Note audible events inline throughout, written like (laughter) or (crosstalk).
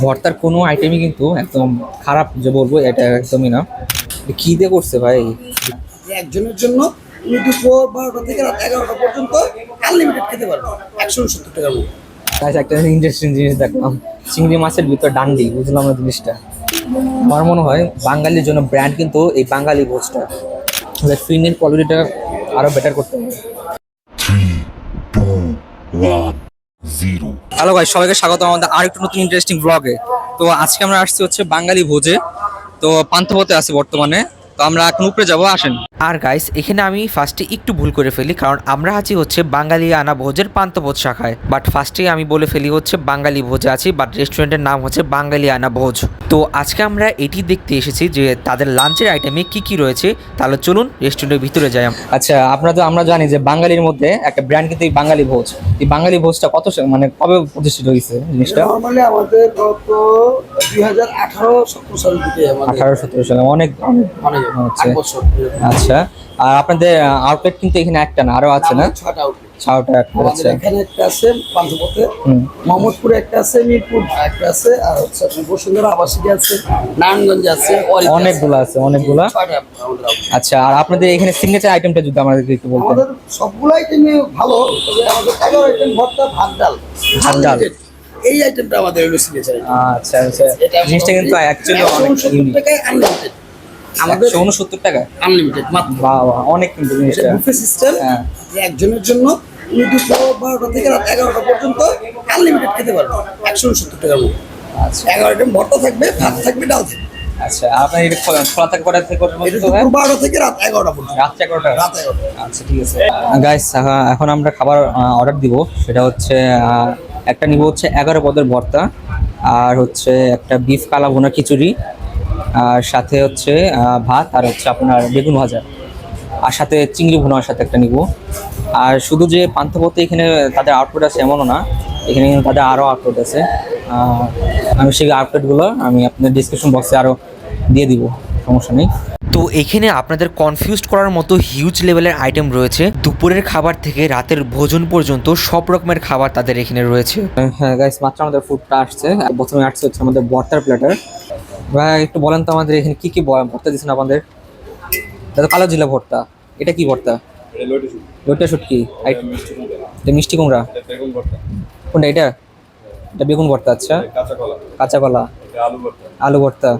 ভর্তার কোনো আইটেমই কিন্তু একদম খারাপ যে বলব এটা একদমই না। কি দিয়ে করছে ভাই? একজনের জন্য তুমি দুপুর বারোটা থেকে রাত এগারোটা পর্যন্ত আনলিমিটেড খেতে পারবে। একশো সত্তর টাকার মধ্যে গাইস একটা ইন্টারেস্টিং জিনিস দেখলাম। চিংড়ি মাছের ভিতর ডান্ডি বুঝলাম না জিনিসটা। আমার মনে হয় বাঙালির জন্য ব্র্যান্ড কিন্তু এই বাঙালি ভোজটা। ফিনের কোয়ালিটিটা আরও বেটার করতে হবে. হ্যালো ভাই সবাইকে স্বাগত। আমাদের আরেকটু নতুন ইন্টারেস্টিং ব্লগে তো আজকে আমরা আসছি হচ্ছে বাঙালি ভোজে। তো পান্থপথে আছে বর্তমানে। তো আমরা এখন উপরে যাব আসেন। আর গাইস এখানে আমি ফার্স্টে একটু ভুল করে ফেলি কারণ আমরা আছি হচ্ছে বাঙালি আনা ভোজের পান্তভোজ শাখায়। বাট ফার্স্টে আমি বলে ফেলি হচ্ছে বাঙালি ভোজে আছি বাট রেস্টুরেন্টের নাম হচ্ছে বাঙালি আনা ভোজ। তো আজকে আমরা এটি দেখতে এসেছি যে তাদের লাঞ্চের আইটেমে কি কি রয়েছে। তাহলে চলুন রেস্টুরেন্টের ভিতরে যাই। আচ্ছা আপনারা তো আমরা জানি যে বাঙালির মধ্যে একটা ব্র্যান্ড কিন্তু এই বাঙালি ভোজ। এই বাঙালি ভোজটা কত মানে কবে প্রতিষ্ঠিত হয়েছে জিনিসটা? নর্মালি আমাদের গত দুই হাজার আঠারো সতেরো সাল থেকে আঠারো সতেরো সালে অনেক অনেক অনেক। আট বছর। আচ্ছা। আর আপনাদের আউটলেট কিন্তু এখানে একটা না আরও আছে না? ছটা আচ্ছা। এখানে একটা আছে পান্থপথে মোহাম্মদপুরে একটা আছে মিরপুর একটা আছে আর হচ্ছে বসুন্ধরা আবাসিকে আছে নারায়ণগঞ্জে আছে আছে। অনেকগুলো। আচ্ছা আর আপনাদের এখানে সিগনেচার আইটেমটা যদি আমাদেরকে একটু বলতেন। আমাদের সবগুলো আইটেমে ভালো আমাদের এগারো আইটেম ভর্তা ভাত ডাল। ভাত ডাল। এই আইটেমটা আমাদের হলো সিগনেচার আচ্ছা আচ্ছা। জিনিসটা কিন্তু অ্যাকচুয়ালি অনেক ইউনিক আমাদের উনসত্তর টাকা? আনলিমিটেড মাত্র। বাহ বাহ অনেক কিন্তু জিনিসটা বুফে সিস্টেম হ্যাঁ। একজনের জন্য তুমি দুপুর বারোটা থেকে রাত এগারোটা পর্যন্ত আনলিমিটেড খেতে পারবে। একশো সত্তর টাকার মধ্যে। আচ্ছা। এগারো আইটেম ভর্তা থাকবে ভাত থাকবে ডাল থাকবে। আচ্ছা আপনার এটা খোলা খোলা থাকে কটা থেকে কটার মধ্যে দুপুর বারোটা থেকে রাত এগারোটা পর্যন্ত। রাত্রে এগারোটা? রাত এগারোটা। আচ্ছা ঠিক আছে। গাইস এখন আমরা খাবার অর্ডার দিব। সেটা হচ্ছে একটা নিব হচ্ছে এগারো পদের ভর্তা আর হচ্ছে একটা বিফ কালা ভুনা খিচুড়ি। আর সাথে হচ্ছে ভাত আর হচ্ছে আপনার বেগুন ভাজা। আর সাথে চিংড়ি ভুনার সাথে একটা নিব। আর শুধু যে পান্থপথে এখানে তাদের আউটপুট আছে এমনও না এখানে তাদের আরও আউটপুট আছে। আমি সেই আউটপুটগুলো আমি আপনার ডিসক্রিপশন বক্সে আরও দিয়ে দিব সমস্যা নেই। তো এখানে আপনাদের কনফিউজ করার মতো হিউজ লেভেলের আইটেম রয়েছে। দুপুরের খাবার থেকে রাতের ভোজন পর্যন্ত সব রকমের খাবার তাদের এখানে রয়েছে। হ্যাঁ গাইস মাত্র আমাদের ফুডটা আসছে। প্রথমে আসছে হচ্ছে আমাদের বর্তার প্ল্যাটার ভাই একটু বলেন তো আমাদের এখানে কি কি ভর্তা দিচ্ছেন আপনাদের দাদা কালো জিলা ভর্তা। এটা কি ভর্তা? লোটা শুটকি। আই- এটা মিষ্টি কুমড়া। কোনটা এটা? এটা বেগুন ভর্তা আচ্ছা। কাঁচা কলা। আলু ভর্তা।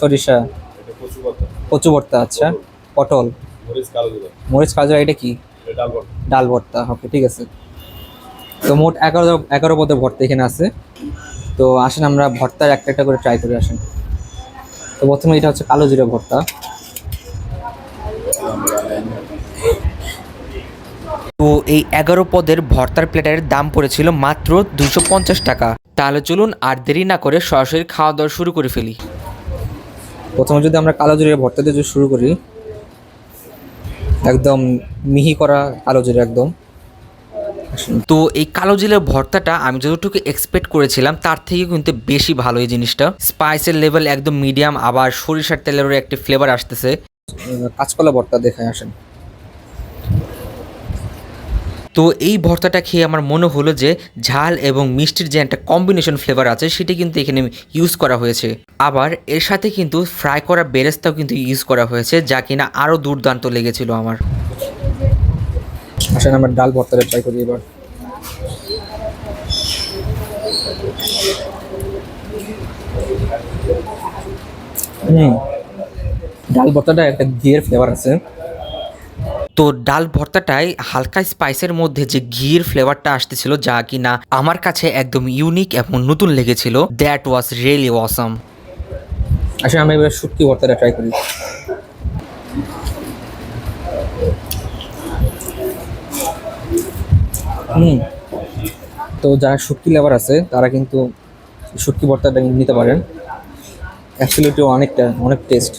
সরিষা। কচু ভর্তা। আচ্ছা। পটল। মরিচ কাজরা এটা কি? ডাল ভর্তা। ওকে ঠিক আছে। তো মোট এগারো এগারো পদের ভর্তা এখানে আছে। তো আসেন আমরা ভর্তার একটা একটা করে ট্রাই করে আসেন। তো প্রথমে এটা হচ্ছে কালো জিরা ভর্তা। তো এই এগারো পদের ভর্তার প্লেটারের দাম পড়েছিল মাত্র দুশো পঞ্চাশ টাকা। তাহলে চলুন আর দেরি না করে সরাসরি খাওয়া দাওয়া শুরু করে ফেলি। প্রথমে যদি আমরা কালো জিরা ভর্তা দিয়ে শুরু করি একদম মিহি করা কালো জিরা একদম। তো এই কালো জিলের ভর্তাটা আমি যতটুকু এক্সপেক্ট করেছিলাম তার থেকে কিন্তু বেশি ভালো এই জিনিসটা। স্পাইসের লেভেল একদম মিডিয়াম আবার সরিষার তেলেরও একটি ফ্লেভার আসতেছে। কাঁচকলা ভর্তা দেখায় আসেন। তো এই ভর্তাটা খেয়ে আমার মনে হলো যে ঝাল এবং মিষ্টির যে একটা কম্বিনেশন ফ্লেভার আছে সেটি কিন্তু এখানে ইউজ করা হয়েছে। আবার এর সাথে কিন্তু ফ্রাই করা বেরেস্তাও কিন্তু ইউজ করা হয়েছে যা কিনা আরও দুর্দান্ত লেগেছিল আমার। আসেন আমরা ডাল ভর্তাটা ট্রাই করি এবার। হুম ডাল ভর্তাটা একটা ঘিয়ের ফ্লেভার আছে। তো ডাল ভর্তাটায় হালকা স্পাইসের মধ্যে যে ঘির ফ্লেভারটা আসতেছিল যা কিনা আমার কাছে একদম ইউনিক এবং নতুন লেগেছিল দ্যাট ওয়াজ রিয়েলি ওয়াসাম আসলে আমি এবার শুটকি ভর্তাটা ট্রাই করি। হুম। তো যারা শুটকি লেবার আছে, তারা কিন্তু শুটকি ভর্তাটা নিতে পারেন। অ্যাবসলিউটলি অনেকটা, অনেক টেস্ট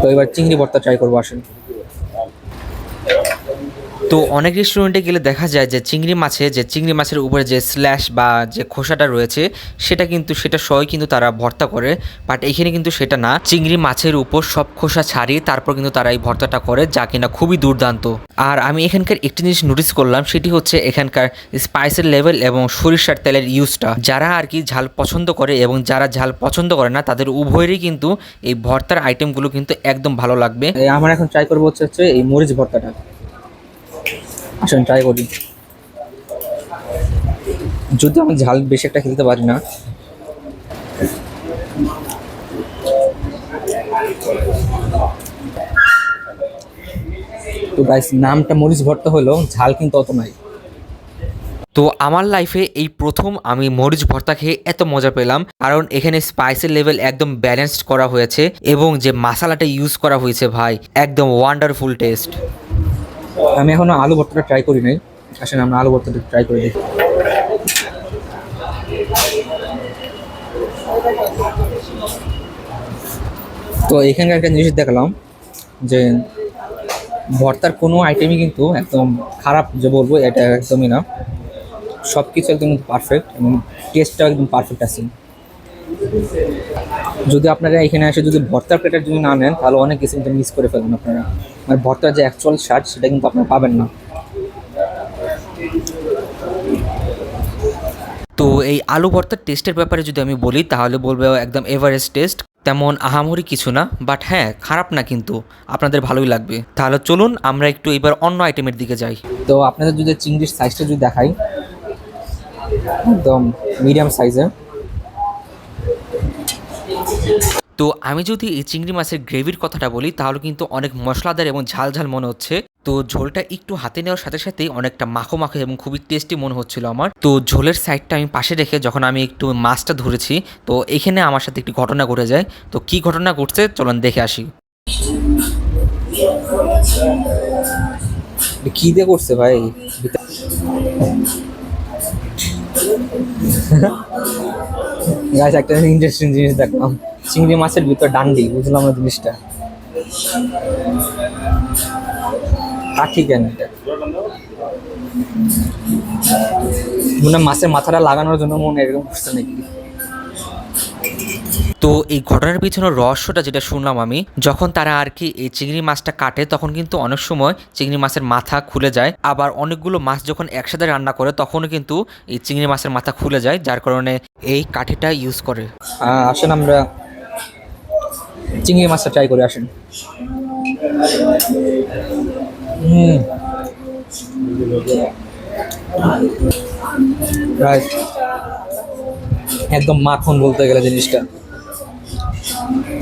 তো এবার চিংড়ি ভর্তা ট্রাই করব, আসেন। তো অনেক রেস্টুরেন্টে গেলে দেখা যায় যে চিংড়ি মাছে, যে চিংড়ি মাছের উপরে যে স্ল্যাশ বা যে খোসাটা রয়েছে, সেটা কিন্তু, সেটা সহই কিন্তু তারা ভর্তা করে বাট এখানে কিন্তু সেটা না। চিংড়ি মাছের উপর সব খোসা ছাড়িয়ে তারপর কিন্তু তারা এই ভর্তাটা করে, যা কিনা খুবই দুর্দান্ত। আর আমি এখানকার একটি জিনিস নোটিস করলাম, সেটি হচ্ছে এখানকার স্পাইসের লেভেল এবং সরিষার তেলের ইউজটা যারা আর কি ঝাল পছন্দ করে এবং যারা ঝাল পছন্দ করে না, তাদের উভয়েরই কিন্তু এই ভর্তার আইটেমগুলো কিন্তু একদম ভালো লাগবে। আমার এখন ট্রাই করব হচ্ছে হচ্ছে এই মরিচ ভর্তাটা। আসেন ট্রাই করি। যদি আমি ঝাল বেশি একটা খেলতে পারি না। তো গাইস নামটা মরিচ ভর্তা হলো, ঝাল কিন্তু অত নাই। তো আমার লাইফে এই প্রথম আমি মরিচ ভর্তা খেয়ে এত মজা পেলাম, কারণ এখানে স্পাইসের লেভেল একদম ব্যালেন্সড করা হয়েছে এবং যে মশালাটা ইউজ করা হয়েছে ভাই, একদম ওয়ান্ডারফুল টেস্ট আমি এখনও আলু ভর্তাটা ট্রাই করি নাই। আসেন, আমরা আলু ভর্তাটা ট্রাই করে দেখি। তো এখানকার একটা জিনিস দেখলাম, যে ভর্তার কোনো আইটেমই কিন্তু একদম খারাপ, যে বলব, এটা একদমই না। সব কিছু একদম পারফেক্ট এবং টেস্টটাও একদম পারফেক্ট আছে। যদি আপনারা এখানে এসে যদি ভর্তার প্লেটার যদি না নেন, তাহলে অনেক কিছু মিস করে ফেলবেন আপনারা। মানে ভর্তার যে অ্যাকচুয়াল স্বাদ সেটা কিন্তু আপনারা পাবেন না। তো এই আলু ভর্তার টেস্টের ব্যাপারে যদি আমি বলি তাহলে বলব একদম এভারেস্ট টেস্ট তেমন আহামরি কিছু না বাট হ্যাঁ খারাপ না কিন্তু আপনাদের ভালোই লাগবে। তাহলে চলুন আমরা একটু এবার অন্য আইটেমের দিকে যাই। তো আপনাদের যদি চিংড়ির সাইজটা যদি দেখাই একদম মিডিয়াম সাইজের তো আমি যদি এই চিংড়ি মাছের গ্রেভির কথাটা বলি তাহলে কিন্তু অনেক মশলাদার এবং ঝাল ঝাল মনে হচ্ছে। তো ঝোলটা একটু হাতে নেওয়ার সাথে সাথেই অনেকটা মাখো মাখো এবং খুবই টেস্টি মনে হচ্ছিল আমার। তো ঝোলের সাইডটা আমি পাশে রেখে যখন আমি একটু মাছটা ধরেছি তো এখানে আমার সাথে একটি ঘটনা ঘটে যায়। তো কি ঘটনা ঘটছে চলুন দেখে আসি। কি দিয়ে করছে ভাই? (laughs) গাছ একটা ইন্টারেস্টিং জিনিস দেখলাম। চিংড়ি মাছের ভিতর ডান্ডি বুঝলাম না জিনিসটা। কাঠি কেন এটা? মনে মাছের মাথাটা লাগানোর জন্য মনে এরকম করছে নাকি? তো এই ঘটনার পিছনের রহস্যটা যেটা শুনলাম আমি যখন তারা আর কি এই চিংড়ি মাছটা কাটে তখন কিন্তু অনেক সময় চিংড়ি মাছের মাথা খুলে যায়। আবার অনেকগুলো মাছ যখন একসাথে রান্না করে তখনও কিন্তু এই চিংড়ি মাছের মাথা খুলে যায় যার কারণে এই কাঠিটা ইউজ করে। আসেন আমরা চিংড়ি মাছটা ট্রাই করে আসেন। হুম. একদম মাখন বলতে গেলে জিনিসটা।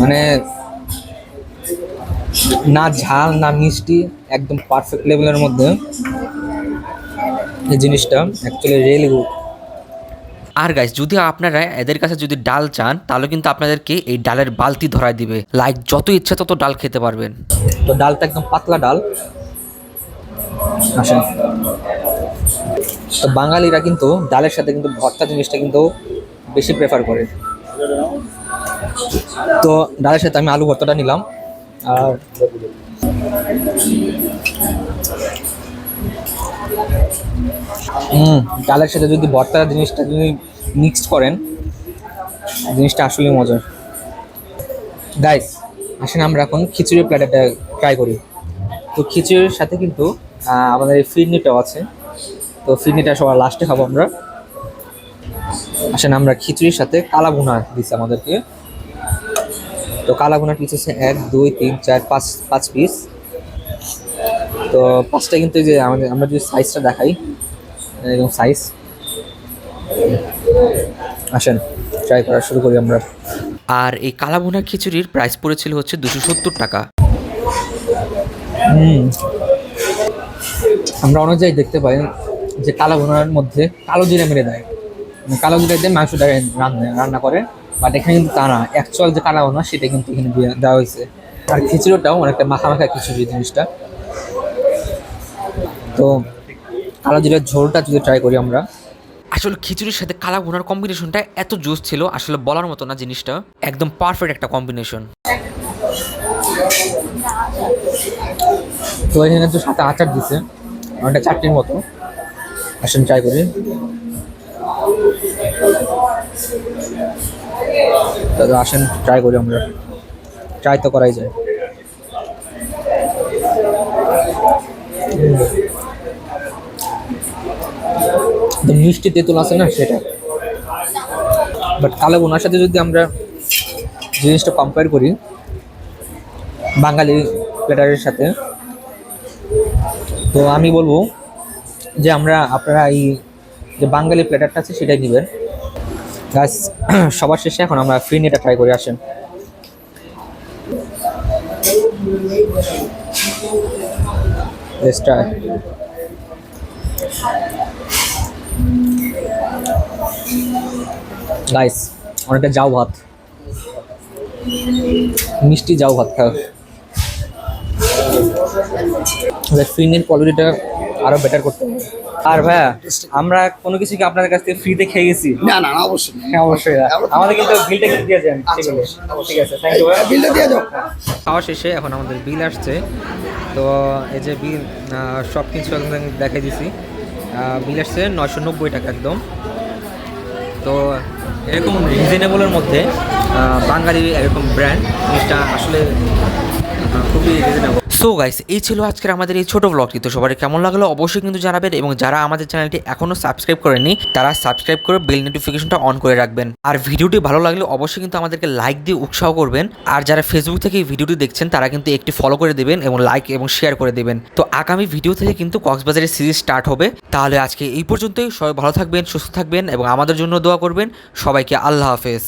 মানে না ঝাল, না মিষ্টি, একদম পারফেক্ট লেভেলের মধ্যে এই জিনিসটা অ্যাকচুয়ালি রিয়েলি গুড আর গাইস যদি আপনারা এদের কাছে যদি ডাল চান, তাহলে কিন্তু আপনাদেরকে এই ডালের বালতি ধরায় দিবে। লাইক যত ইচ্ছা তত ডাল খেতে পারবেন। তো ডালটা একদম পাতলা ডাল। আসেন। তো বাঙালিরা কিন্তু ডালের সাথে কিন্তু ভর্তা জিনিসটা কিন্তু বেশি প্রেফার করে। তো ডালের সাথে আমি আলু ভর্তাটা নিলাম। আর হুম, ডালের সাথে যদি ভর্তা জিনিসটা যদি মিক্সড করেন, জিনিসটা আসলেই মজার। গাইস আসেন আমরা এখন খিচুড়ি প্ল্যাটারটা ট্রাই করি। তো খিচুড়ির সাথে কিন্তু আমাদের এই ফিরনিটাও আছে। তো ফিরনিটা সবার লাস্টে খাব আমরা। আসেন আমরা খিচুড়ির সাথে কালা ভুনা দিচ্ছে আমাদেরকে। তো কালা ভুনা পিস হচ্ছে এক, দুই, তিন, চার, পাঁচ পাঁচ পিস তো পাঁচটা কিন্তু যে আমাদের আমরা যদি সাইজটা দেখাই এরকম সাইজ আসেন ট্রাই করা শুরু করি আমরা। আর এই কালাভুনা খিচুড়ির প্রাইস পড়েছিল হচ্ছে দুশো সত্তর টাকা। আমরা অনেক জায়গায় দেখতে পাই যে কালো ভুনার মধ্যে কালো জিরা মেরে দেয়। মানে কালো জিরা দিয়ে মাংস দেয় রান্না রান্না করে। বাট এখানে কিন্তু তা না। অ্যাকচুয়াল যে কালো ভুনা সেটা কিন্তু এখানে দেওয়া হয়েছে। আর খিচুড়িটাও অনেকটা মাখা মাখা খিচুড়ি জিনিসটা। তো কালো জিরার ঝোলটা যদি ট্রাই করি আমরা। আসলে খিচুড়ির সাথে কালা ভুনার কম্বিনেশনটা এত জুস ছিল আসলে বলার মতো না জিনিসটা। একদম পারফেক্ট একটা কম্বিনেশন তো এখানে তো সাথে আচার দিছে অনেকটা চাটনির মতো। আসেন ট্রাই করি। দাদা আসেন ট্রাই করি আমরা। ট্রাই তো করাই যায়। মিষ্টি তেঁতুল আছে না সেটা। বাট কালো বোনার সাথে যদি আমরা জিনিসটা কম্পেয়ার করি, বাঙালি প্লেটারের সাথে, তো আমি বলব যে আমরা আপনারা এই যে বাঙালি প্লেটারটা আছে সেটাই নেবেন গাছ (clears throat) সবার শেষে এখন আমরা ফ্রি নেটা ট্রাই করে আসেন। Let's. গাইস অনেকটা যাও ভাত। মিষ্টি যাও ভাত খাও। ফিনের কোয়ালিটিটা আরও বেটার করতে হবে। আর ভাইয়া আমরা কোনো কিছু কি আপনাদের কাছ থেকে ফ্রিতে খেয়ে গেছি? না না না অবশ্যই হ্যাঁ অবশ্যই আমাদের কিন্তু বিলটা কিন্তু দিয়ে যান ঠিক আছে? ঠিক আছে থ্যাংক ইউ বিলটা দিয়ে যাও খাওয়া শেষে এখন আমাদের বিল আসছে। তো এই যে বিল সব কিছু একদম দেখাই দিছি। বিল আসছে নয়শো নব্বই টাকা একদম। তো এরকম রিজনেবলের মধ্যে বাঙালি এরকম ব্র্যান্ড জিনিসটা আসলে খুবই রিজনেবল সো গাইস এই ছিল আজকের আমাদের এই ছোটো ব্লগটি তো সবার কেমন লাগল অবশ্যই কিন্তু জানাবেন এবং যারা আমাদের চ্যানেলটি এখনও সাবস্ক্রাইব করেনি তারা সাবস্ক্রাইব করে বেল নোটিফিকেশনটা অন করে রাখবেন। আর ভিডিওটি ভালো লাগলে অবশ্যই কিন্তু আমাদেরকে লাইক দিয়ে উৎসাহ করবেন। আর যারা ফেসবুক থেকে ভিডিওটি দেখছেন, তারা কিন্তু একটি ফলো করে দেবেন এবং লাইক এবং শেয়ার করে দেবেন। তো আগামী ভিডিও থেকে কিন্তু কক্সবাজারের সিরিজ স্টার্ট হবে। তাহলে আজকে এই পর্যন্তই। সবাই ভালো থাকবেন, সুস্থ থাকবেন এবং আমাদের জন্য দোয়া করবেন। সবাইকে আল্লাহ হাফেজ।